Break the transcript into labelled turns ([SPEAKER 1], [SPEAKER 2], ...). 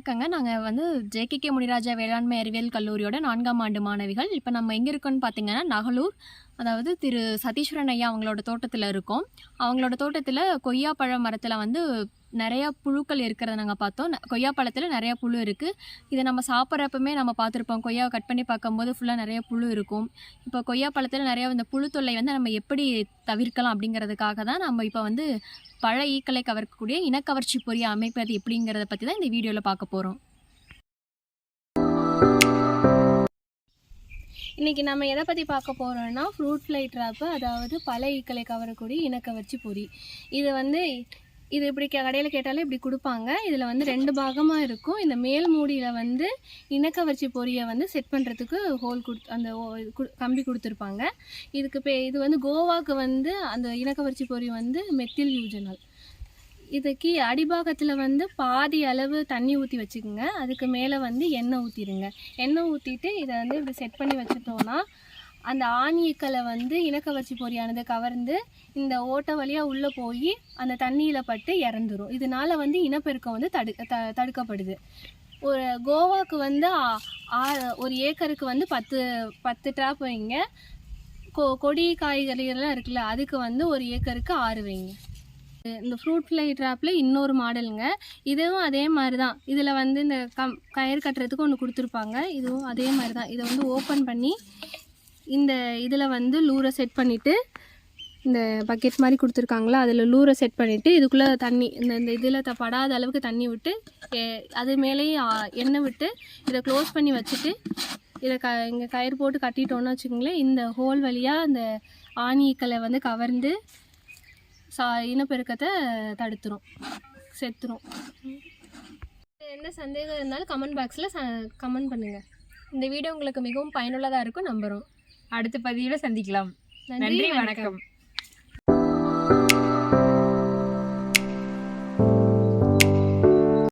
[SPEAKER 1] வணக்கங்க. நாங்கள் வந்து ஜேகேகே முனிராஜா வேளாண்மை அறிவியல் கல்லூரியோட நான்காம் ஆண்டு மாணவிகள். இப்போ நம்ம எங்கே இருக்கோம்னு பார்த்தீங்கன்னா நகலூர் அதாவது திரு சதீஸ்வரன் ஐயா அவங்களோட தோட்டத்தில் இருக்கோம். அவங்களோட தோட்டத்தில் கொய்யாப்பழ மரத்தில் வந்து நிறையா புழுக்கள் இருக்கிறத நாங்கள் பார்த்தோம். ந- கொய்யாப்பழத்தில் நிறையா புழு இருக்குது இதை நம்ம சாப்பிட்றப்பமே நம்ம பார்த்துருப்போம். கொய்யாவை கட் பண்ணி பார்க்கும்போது ஃபுல்லாக நிறைய புழு இருக்கும். இப்போ கொய்யாப்பழத்தில் நிறையா இந்த புழு தொல்லை வந்து நம்ம எப்படி தவிர்க்கலாம் அப்படிங்கிறதுக்காக தான் நம்ம இப்போ வந்து பழ ஈக்களை கவர்க்கக்கூடிய இனக்கவர்ச்சி பொறி அமைப்பது எப்படிங்கிறத பற்றி தான் இந்த வீடியோவில் பார்க்க போகிறோம்
[SPEAKER 2] இன்றைக்கி நம்ம எதை பற்றி பார்க்க போகிறோம்னா ஃப்ரூட் ஃப்ளை ட்ராப்பு அதாவது பல ஈக்களை கவரக்கூடிய இனக்கவர்ச்சி பொறி இது வந்து இது இப்படி கடையில் கேட்டாலே இப்படி கொடுப்பாங்க. இதில் வந்து ரெண்டு பாகமாக இருக்கும். இந்த மேல் மூடியில் வந்து இனக்கவர்ச்சி பொரியை வந்து செட் பண்ணுறதுக்கு ஹோல் கொடு அந்த ஓ- கம்பி கொடுத்துருப்பாங்க. இதுக்கு பே இது வந்து கோவாக்கு வந்து அந்த இனக்கவர்ச்சி பொறி வந்து மெத்தில் யூஜனல் இதுக்கு அடிபாகத்தில் வந்து பாதி அளவு தண்ணி ஊற்றி வச்சுக்கோங்க. அதுக்கு மேலே வந்து எண்ணெய் ஊற்றிடுங்க எண்ணெய் ஊற்றிட்டு இதை வந்து இப்படி செட் பண்ணி வச்சுட்டோன்னா அந்த ஆணியக்களை வந்து இணக்க வச்சு பொறியானது கவர்ந்து இந்த ஓட்டை வழியாக உள்ளே போய் அந்த தண்ணியில் பட்டு இறந்துரும். இதனால வந்து இனப்பெருக்கம் வந்து தடு த தடுக்கப்படுது. ஒரு கோவாக்கு வந்து ஒரு ஏக்கருக்கு வந்து பத்து பத்து ட்ராப் வைங்க. கொ கொடி காய்கறிகள்லாம் இருக்குல்ல அதுக்கு வந்து ஒரு ஏக்கருக்கு ஆறு வைங்க. இந்த ஃப்ரூட் ஃப்ளை ட்ராப்பில் இன்னொரு மாடலுங்க. இதுவும் அதே மாதிரி தான் இதில் வந்து இந்த கம் கயிறு கட்டுறதுக்கு ஒன்று கொடுத்துருப்பாங்க. இதுவும் அதே மாதிரி தான் இதை வந்து ஓப்பன் பண்ணி இந்த இதில் வந்து லூரை செட் பண்ணிவிட்டு இந்த பக்கெட் மாதிரி கொடுத்துருக்காங்களா? அதில் லூரை செட் பண்ணிவிட்டு இதுக்குள்ளே தண்ணி இந்த இந்த இதில் த படாத அளவுக்கு தண்ணி விட்டு அது மேலேயே எண்ணெய் விட்டு இதை க்ளோஸ் பண்ணி வச்சுட்டு இதை க இங்கே கயிறு போட்டு கட்டிட்டோன்னு வச்சுக்கோங்களேன் இந்த ஹோல் வழியாக அந்த ஆணிக்களை வந்து கவர்ந்து சா இனப்பெருக்கத்தை தடுத்துரும். செத்துரும். என்ன சந்தேகம் இருந்தாலும் கமெண்ட் பாக்ஸில் கமெண்ட் பண்ணுங்கள்
[SPEAKER 1] இந்த வீடியோ உங்களுக்கு மிகவும் பயனுள்ளதாக இருக்கும் நம்புகிறோம்
[SPEAKER 3] அடுத்த பதிவில் சந்திக்கலாம். நன்றி வணக்கம்.